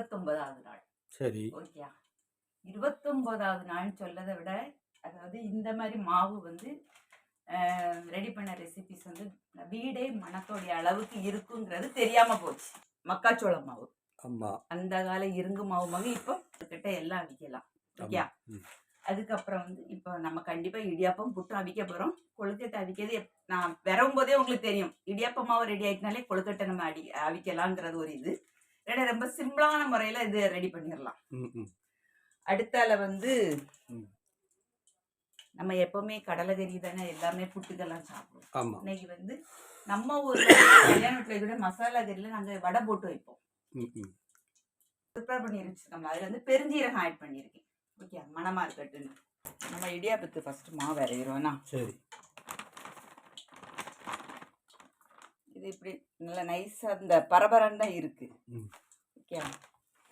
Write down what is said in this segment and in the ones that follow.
இருபத்தொன்பதாவது நாள். சரி. ஓகே இருபத்தொன்பதாவது நாள்னு சொல்லதை விட அதாவது இந்த மாதிரி மாவு வந்து ரெடி பண்ண ரெசிபிஸ் வந்து வீடே மணத்தோடைய அளவுக்கு இருக்குங்கிறது தெரியாம போச்சு. மக்காச்சோள மாவு. அந்த கால இருங்கு மாவு மாவு இப்போ கிட்ட எல்லாம் அவிக்கலாம் ஓகே. அதுக்கப்புறம் வந்து இப்போ நம்ம கண்டிப்பா இடியாப்பம் புட்டு அவிக்க போறோம். கொழுக்கட்டை அவிக்கிறது நான் விரவும் போதே உங்களுக்கு தெரியும். இடியாப்ப மாவு ரெடி ஆயிட்டனாலே கொழுக்கட்டை நம்ம அடி அவிக்கலாங்கிறது ஒரு இது. ரெண்டு ரொம்ப சிம்பிளான முறையில இது ரெடி பண்ணிடலாம். அடுத்தால வந்து. நம்ம எப்பவுமே கடலைகறி தானே எல்லாமே புட்டுக்கெல்லாம் சாப்பிடுவோம். இன்னைக்கு வந்து நம்ம ஊர்ல கல்யாண வீட்டுல கூட மசாலா கறியில நாங்க வடை போட்டு வைப்போம். ப்ரிப்பேர் பண்ணி வச்சுருக்கோம்ல அதுல வந்து பெருஞ்சீரகம் ஆட் பண்ணியிருக்கேன். ஓகே மணமா இருக்கட்டுன்னு நம்ம இடியாப்பத்து ஃபர்ஸ்ட் மாவு அரைகிறோம்னா சரி. இது இப்படி நல்லா நைஸா இந்த பரபரன்னு தான் இருக்கு. ம். ஓகே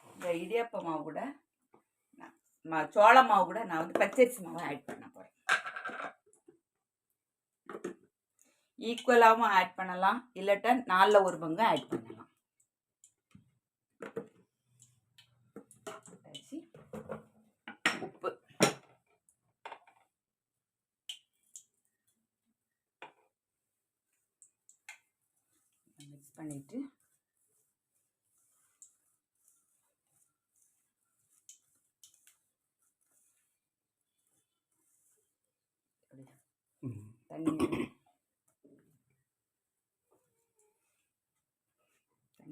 இந்த இடியாப்ப மாவு கூட நான் ம- சோள மாவு கூட நான் வந்து பச்சரிசி மாவு ஆட் பண்ண போறேன். ஈக்குவலாகவும் ஆட் பண்ணலாம். இல்லாட்டா நாலில் ஒரு பங்கு ஆட் பண்ணலாம் அரிசி, உப்பு மிக்ஸ் பண்ணிட்டு ம். தண்ணி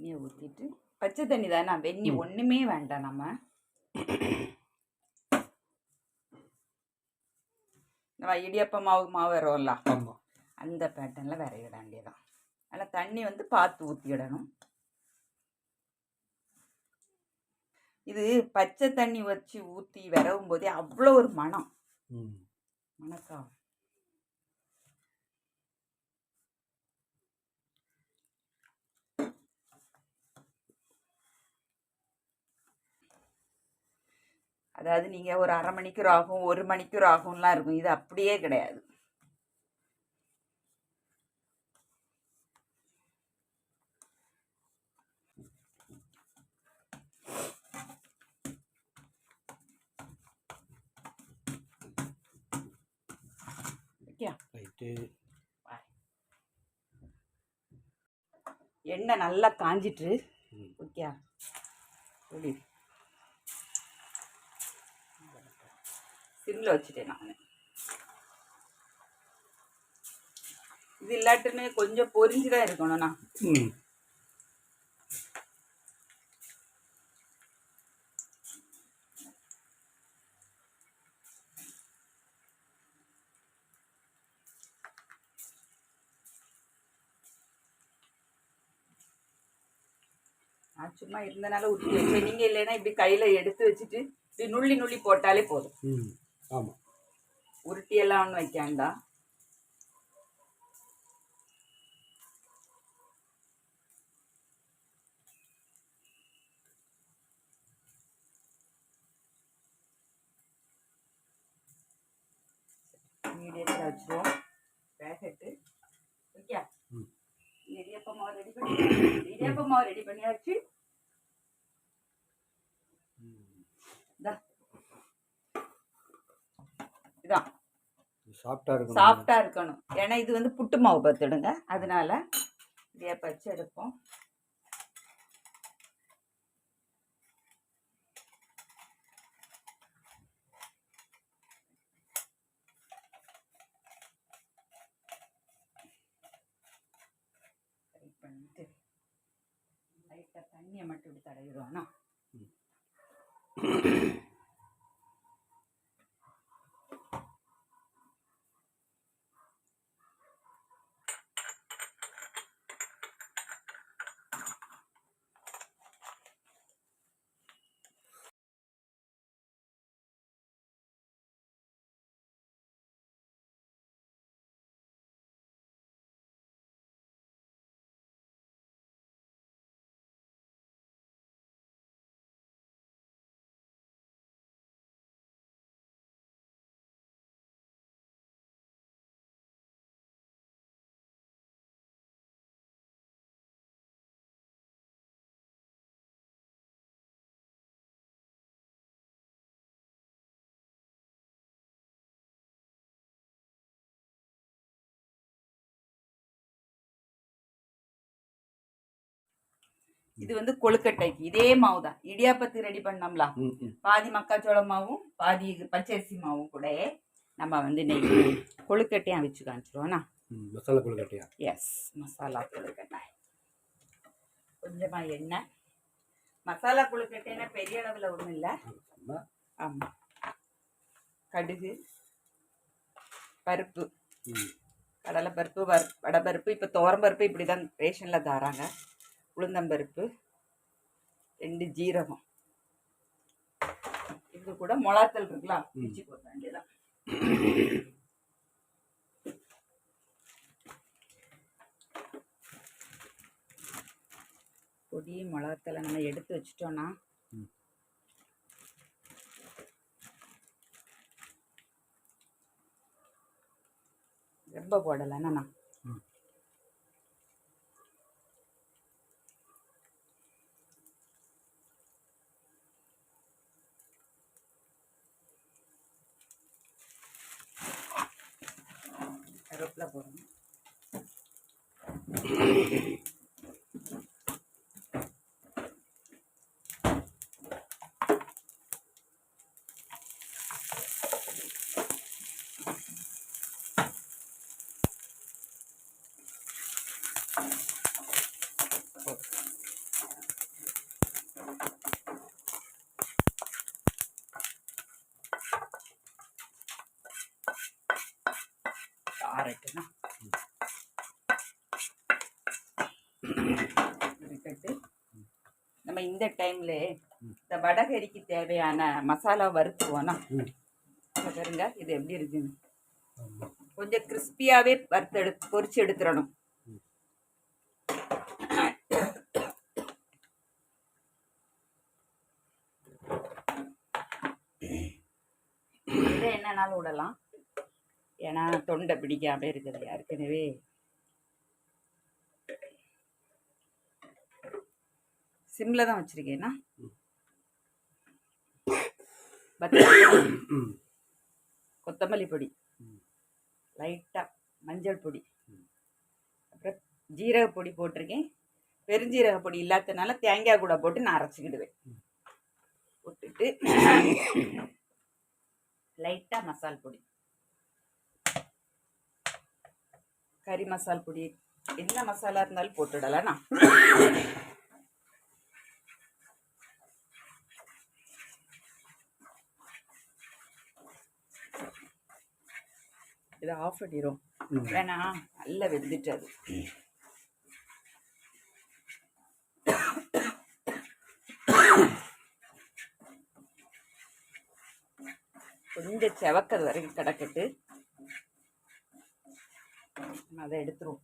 தண்ணியை ஊற்றிட்டு பச்சை தண்ணி தானே வெந்நி. ஒன்றுமே வேண்டாம் நம்ம. நம்ம இடியப்ப மாவு மாவு வரோம்ல? அந்த பேட்டர்னில் விரைவிட வேண்டியதான் அதில் தண்ணி வந்து பார்த்து ஊற்றிடணும் இது பச்சை தண்ணி வச்சு ஊற்றி விரவும் போதே அவ்வளோ ஒரு மனம். ம். அதாவது நீங்கள் ஒரு அரை மணிக்கூர் ஆகும் ஒரு மணிக்கூர் ஆகும்லாம் இருக்கும். இது அப்படியே கிடையாது. எண்ணெய் நல்லா காஞ்சிட்டு. ஓகே? சொல்லி சிம்மில் வச்சுட்டேன் நான். இது இல்லாட்டுன்னு கொஞ்சம் பொரிஞ்சு தான் இருக்கணும்ண்ணா ம். நான் சும்மா இருந்தனால ஊற்றி வச்சேன். நீங்கள் இல்லைன்னா இப்படி கையில் எடுத்து வச்சுட்டு இப்படி நுள்ளி நுள்ளி போட்டாலே போதும். ம். ஆமா. உருட்டியெல்லாம் ஒன்றும் வைக்காண்டா மீடியத்தில் வச்சுருவோம். Packet okay. இடியப்ப மாவு ரெடி பண்ணி இடியப்ப மாவு ரெடி பண்ணியாச்சு. இந்தா. இதான். சாஃப்டா இருக்கும் சாஃப்டா இருக்கணும். ஏன்னா இது வந்து புட்டு மாவு பார்த்துடுங்க. அதனால இப்படியே பச்சு எடுப்போம். இது வந்து கொழுக்கட்டைக்கு. இதே மாவு தான் இடியாப்பத்துக்கு ரெடி பண்ணோம்ல பாதி மக்காச்சோள மாவும் பாதி பச்சரிசி மாவும் கூட நம்ம வந்து இன்னைக்கு கொழுக்கட்டையும் அவிச்சு காமிச்சிருவோம்னா மசாலா கொழுக்கட்டையா? எஸ் மசாலா கொழுக்கட்டை. கொஞ்சமாக எண்ணெய். மசாலா கொழுக்கட்டைன்னா பெரிய அளவில் ஒன்றும் இல்லை. ஆமா. ஆமாம் கடுகு பருப்பு. ம். கடலைப்பருப்பு வர் வடைப்பருப்பு இப்போ துவரம்பருப்பு இப்படி தான் ரேஷனில் தராங்க. உளுந்தம்பருப்பு ரெண்டு ஜீரகம். இது கூட மொளாத்தல் இருக்குல்ல பிச்சு போட வேண்டியதான் பொடி மிளகாத்தலை நம்ம எடுத்து வச்சிட்டோம்னா ம். ரொம்ப போடலைன்னா இந்த டைம்ல இந்த வடகரிக்கு தேவையான மசாலா வறுத்துவோம்னா பாருங்க இது எப்படி இருக்குன்னு. கொஞ்சம் கிறிஸ்பியாவே வறுத்து எடு பொரிச்சு எடுத்துடணும். என்னன்னாலும் விடலாம் ஏன்னா தொண்டை பிடிக்காம இருக்குது ஏற்கனவே சிம்ல தான் வச்சிருக்கேன்னா கொத்தமல்லி பொடி. லைட்டாக மஞ்சள் பொடி. அப்புறம் ஜீரக பொடி போட்டிருக்கேன். பெருஞ்சீரக பொடி இல்லாதனால தேங்காய் கூட போட்டு நான் அரைச்சிக்கிடுவேன். போட்டுட்டு லைட்டாக மசால் பொடி. கறி மசால் பொடி. என்ன மசாலா இருந்தாலும் போட்டுடலாம் நான் இதை ஆஃப் பண்ணிடும் வேணா நல்லா வெந்துட்டு அது. கொஞ்சம் செவக்கிறது வரைக்கும் கிடக்கட்டு. அதை எடுத்துருவோம்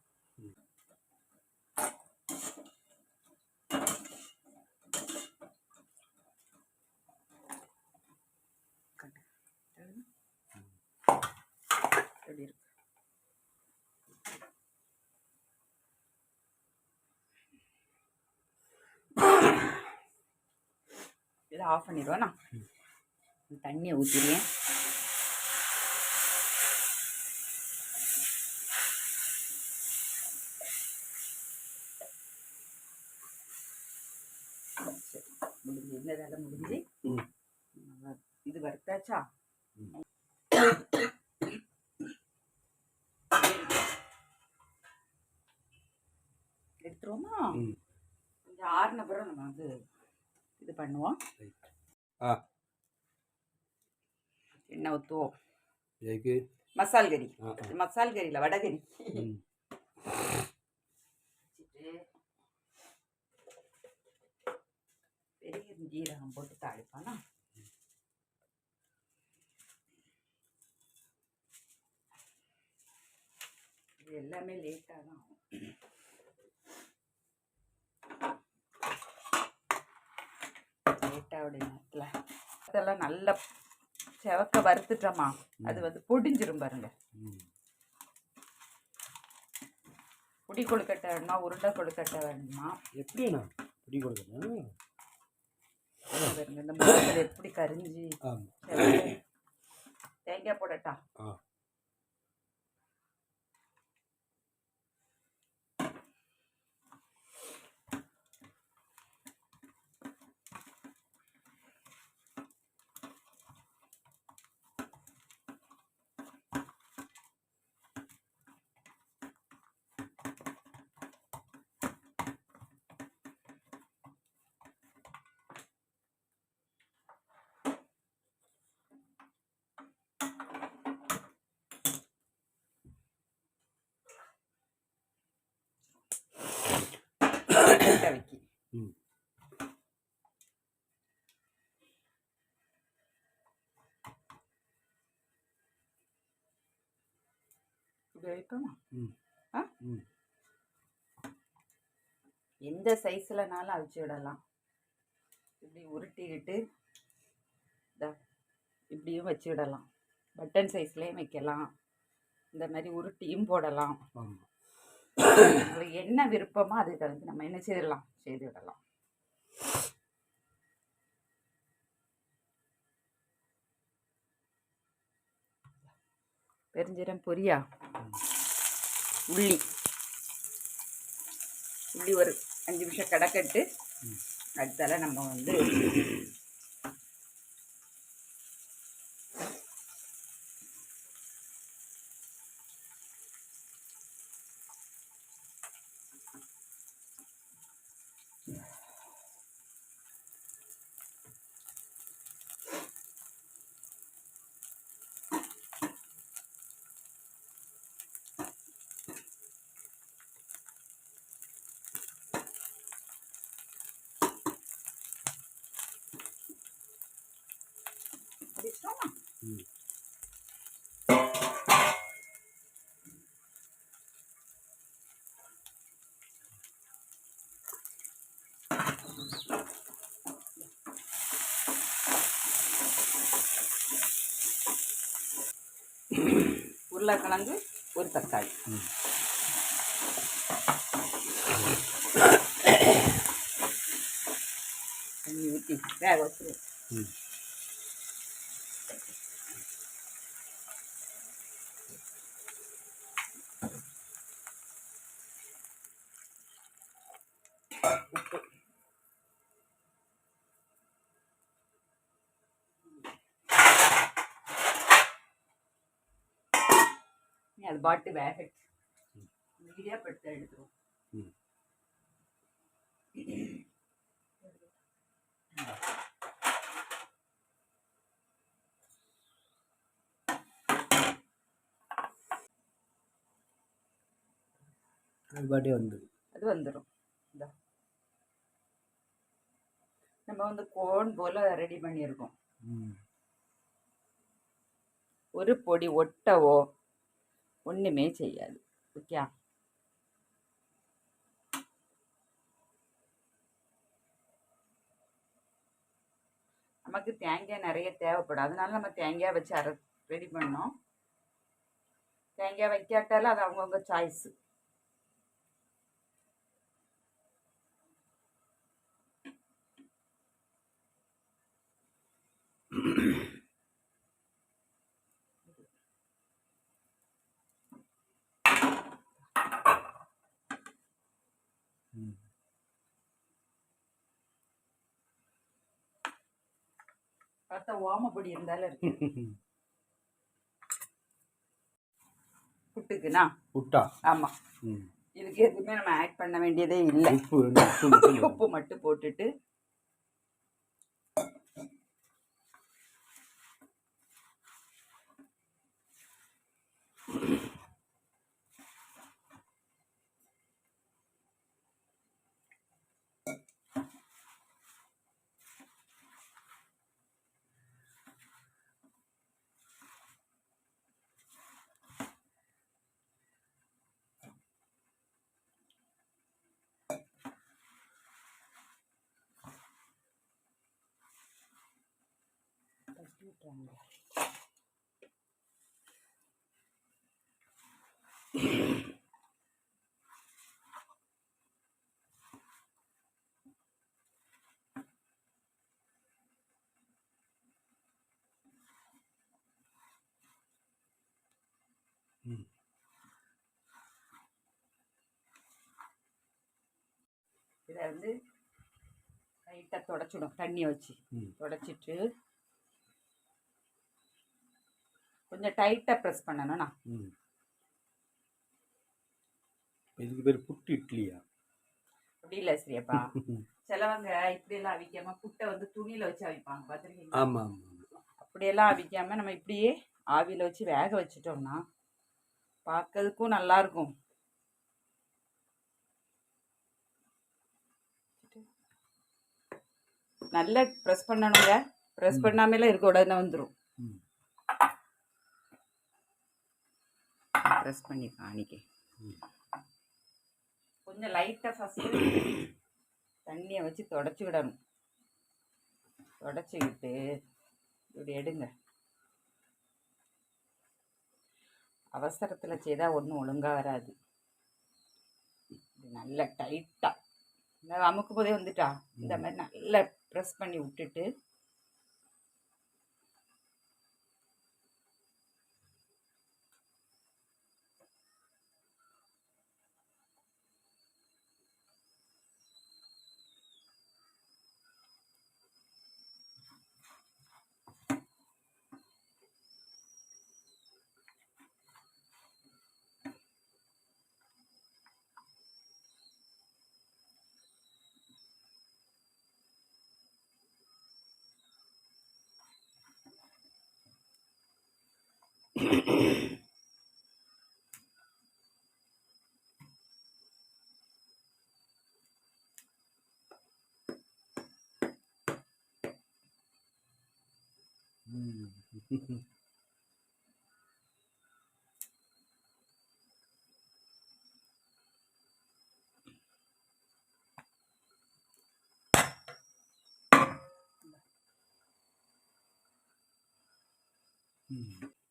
எப்படி இருக்கு இதை ஆஃப் பண்ணிடுவேண்ணா தண்ணியை ஊற்றிடுவேன் முடிஞ்சு. இந்த வேலை முடிஞ்சு. இது வறுத்தாச்சா ம். எடுத்துருவோமா ம் கொஞ்சம் ஆறுன பிறகு நம்ம வந்து இது பண்ணுவோம். எண்ணெய் ஊற்றுவோம் மசால் கறி. மசால் கறியில் வடகறி பெரிய ஜீரகம் போட்டு தாளிப்பானா இது எல்லாமே லேட்டாக தான் லேட்டாக நேரத்தில் அதெல்லாம் நல்லா செவக்க வறுத்துட்டோமா அது வந்து பொடிஞ்சிரும் பாருங்க. புடி கொழுக்கட்டை வேணுமா உருண்டை கொழுக்கட்டை வேணுமா? எப்படிண்ணா பிடி பாருங்க இந்த முகத்தில் எப்படி கரிஞ்சு. தேங்காய் போடட்டா ஆ ம் இப்படி வைப்போமா ம். ஆ? ம். எந்த சைஸ்லனாலும் அவிச்சு விடலாம். இப்படி உருட்டிக்கிட்டு இப்படியும் வச்சு விடலாம். பட்டன் சைஸ்லேயும் வைக்கலாம். இந்த மாதிரி உருட்டியும் போடலாம். உங்களுக்கு என்ன விருப்பமோ அதை தகுந்து நம்ம என்ன செய்திடலாம்? செய்து விடலாம். பெருஞ்சீரம் பொரியா? உள்ளி. உள்ளி ஒரு அஞ்சு நிமிஷம் கிடக்கட்டு. அடுத்தால நம்ம வந்து அடிச்சோமா? ம் உருளைக்கிழங்கு ஒரு தக்காளி. தண்ணி ஊற்றி வேக வச்சுருவோம். உப்பு நீ அது பாட்டு வேகட்டு மீடியா படுத்த எடுத்துருவோம் ம் அது பாட்டே வந்துடும் அது வந்துடும் இந்த. நம்ம வந்து கோன் போல் ரெடி பண்ணியிருக்கோம். ஒரு பொடி ஒட்டவோ ஒன்றுமே செய்யாது. ஓகே நமக்கு தேங்காய் நிறைய தேவைப்படும். அதனால நம்ம தேங்காய் வச்சு அரை ரெடி பண்ணோம். தேங்காய் வைக்காட்டாலும் அது அவங்கவுங்க சாய்ஸு பார்த்தா ஓமப்பொடி இருந்தாலும் இருக்கு. புட்டுக்குண்ணா? புட்டா? ஆமாம் இதுக்கு எதுவுமே நம்ம ஆட் பண்ண வேண்டியதே இல்லை. உப்பு மட்டும் போட்டுட்டு ம் இதை வந்து லைட்டாக தொடச்சிடும். தண்ணி வச்சு தொடச்சிட்டு கொஞ்சம் டைட்டாக ப்ரெஸ் பண்ணணும்ண்ணா ம். இதுக்கு பேர் புட்டு இட்லியா? அப்படி இல்லை ஸ்ரீயப்பா சிலவங்க இப்படியெல்லாம் அவிக்காம புட்டை வந்து துணியில் வச்சு அவிப்பாங்க பார்த்துருக்கீங்களா ஆமாம் ஆமாம் அப்படியெல்லாம் அவிக்காம நம்ம இப்படியே ஆவியில் வச்சு வேக வச்சிட்டோம்னா பார்க்கறதுக்கும் நல்லா இருக்கும். நல்லா ப்ரெஸ் பண்ணணுங்க. ப்ரெஸ் ம். பண்ணாமலே இருக்க உடனே வந்துடும் ப்ரெஸ் பண்ணி காணிக்க. கொஞ்சம் லைட்டாக ஃபஸ்ட்டு தண்ணியை வச்சு தொடச்சி விடணும். தொடச்சிக்கிட்டு இப்படி எடுங்க. அவசரத்தில் செய்தால் ஒன்றும் ஒழுங்காக வராது. இது நல்லா டைட்டாக இந்த அமுக்கு போதே வந்துட்டா? இந்த மாதிரி நல்லா ப்ரெஸ் பண்ணி விட்டுட்டு 嗯哼，嗯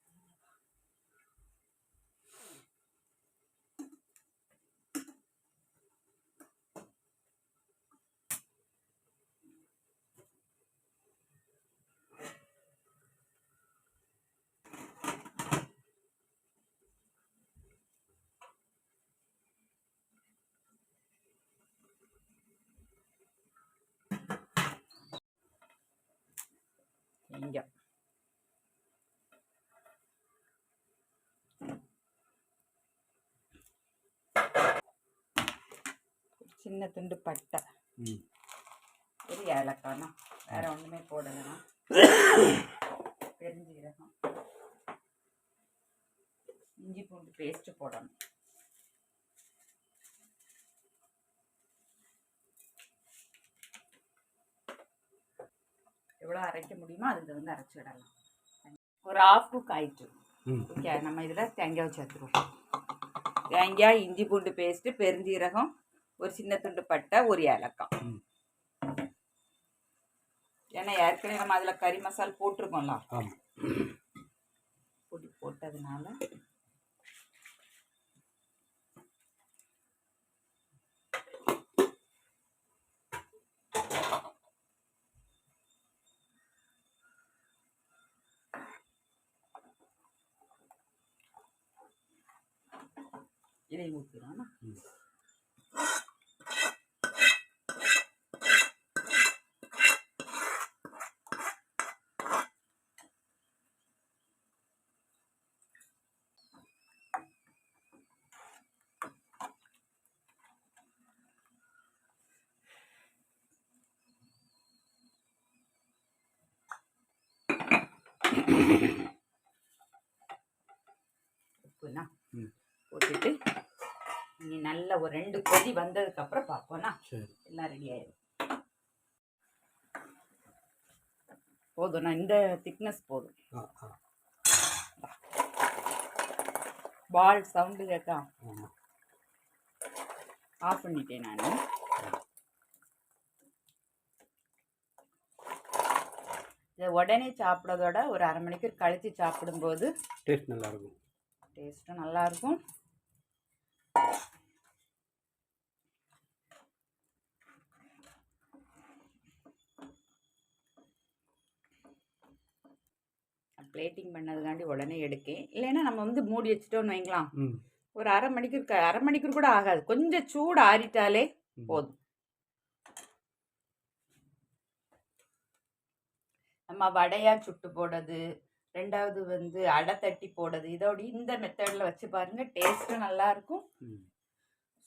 இங்கே. சின்ன துண்டு பட்டை. ஒரு ஏலக்காய்னா வேற ஒன்றுமே போடலைன்னா பெருஞ்சீரகம். இஞ்சி பூண்டு பேஸ்ட்டு போடணும். எவ்வளோ அரைக்க முடியுமோ அதுக்கு வந்து அரைச்சி விடலாம். ஒரு ஆஃப் குக் ஆயிட்டு. ஓகே நம்ம இதில் தேங்காய் சேர்த்துருவோம் தேங்காய் இஞ்சி பூண்டு பேஸ்ட்டு பெருஞ்சீரகம் ஒரு சின்ன துண்டு பட்டை ஒரு ஏலக்காய். ஏன்னா ஏற்கனவே நம்ம அதில் கறி மசால் போட்டிருக்கோம்ல. ஆமாம் பொடி போட்டதுனால இதை ஊற்றிடணும் ம். உப்புனா ம். போட்டுட்டு இனி நல்ல ஒரு ரெண்டு கொதி வந்ததுக்கப்புறம் பார்ப்போம்னா சரி. எல்லாம் ரெடி ஆயிடும் போதும்ண்ணா இந்த திக்னஸ் போதும். பால் சவுண்டு ஆமாம் ஆஃப் பண்ணிட்டேன் நான். இதை உடனே சாப்பிட்றதோட ஒரு அரை மணிக்கு கழித்து சாப்பிடும்போது டேஸ்ட் நல்லாயிருக்கும் டேஸ்ட்டும் நல்லாயிருக்கும் பிளேட்டிங் பண்ணதுக்காண்டி உடனே எடுக்கேன். இல்லைன்னா நம்ம வந்து மூடி வச்சுட்டோம்னு வைங்களாம் ம். ஒரு அரை மணிக்கு அரை மணிக்கு கூட ஆகாது. கொஞ்சம் சூடு ஆறிட்டாலே. போதும். நம்ம வடையா சுட்டு போடுறது ரெண்டாவது வந்து அடை தட்டி போடுறது இதோட இந்த மெத்தடில் வச்சு பாருங்க டேஸ்ட்டும் நல்லா இருக்கும். ம்.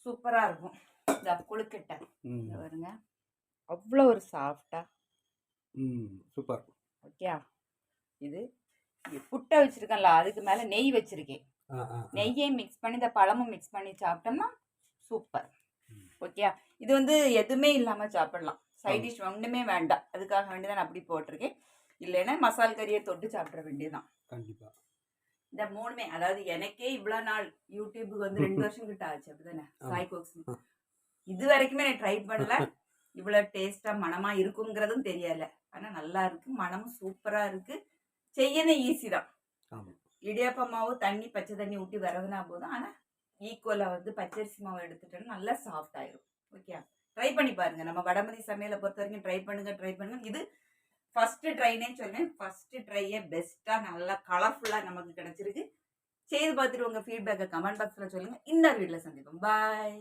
சூப்பராக இருக்கும். இந்த கொழுக்கட்டை பாருங்க. அவ்வளோ ஒரு சாஃப்டா ம். சூப்பர். ஓகே இது புட்டை வச்சிருக்கேன்ல அதுக்கு மேலே நெய் வச்சிருக்கேன். நெய்யையும் மிக்ஸ் பண்ணி இந்த பழமும் மிக்ஸ் பண்ணி சாப்பிட்டோம்னா சூப்பர். ஓகே இது வந்து எதுவுமே இல்லாமல் சாப்பிடலாம். சைட் டிஷ் ஒன்றுமே வேண்டாம். அதுக்காக வேண்டி தான் நான் அப்படி போட்டிருக்கேன். இல்லைன்னா மசால் கறியை தொட்டு சாப்பிட வேண்டியதுதான். கண்டிப்பா. இந்த மூணுமே அதாவது எனக்கே இவ்வளோ நாள் யூடியூபுக்கு வந்து ரெண்டு வருஷம் கிட்ட ஆச்சு அப்படிதானே. சாய் கோக்ஸ். இது வரைக்குமே நான் ட்ரை பண்ணல. இவ்வளோ டேஸ்டா மனமா இருக்குங்கிறதும் தெரியல. ஆனா நல்லா இருக்கு. மனமும் சூப்பரா இருக்கு. செய்யணும் ஈஸி தான். இடியாப்ப மாவு தண்ணி பச்சை தண்ணி ஊட்டி வரதுனா போதும். ஆனா ஈக்குவலா வந்து பச்சரிசி மாவு எடுத்துட்டோம்னா நல்லா சாஃப்ட் ஆயிரும். ஓகே ட்ரை பண்ணி பாருங்க. நம்ம வடமதி சமையலை பொறுத்த வரைக்கும் ட்ரை பண்ணுங்க ட்ரை பண்ணுங்க. இது ஃபர்ஸ்ட் ட்ரைனே சொல்றேன். ஃபர்ஸ்ட் ட்ரையே பெஸ்டா நல்லா கலர்ஃபுல்லா நமக்கு கிடைச்சிருக்கு. செய்து பார்த்துட்டு உங்க ஃபீட்பேக்கை கமெண்ட் பாக்ஸ்ல சொல்லுங்க. இன்னொரு வீட்டில் சந்திப்போம். பாய்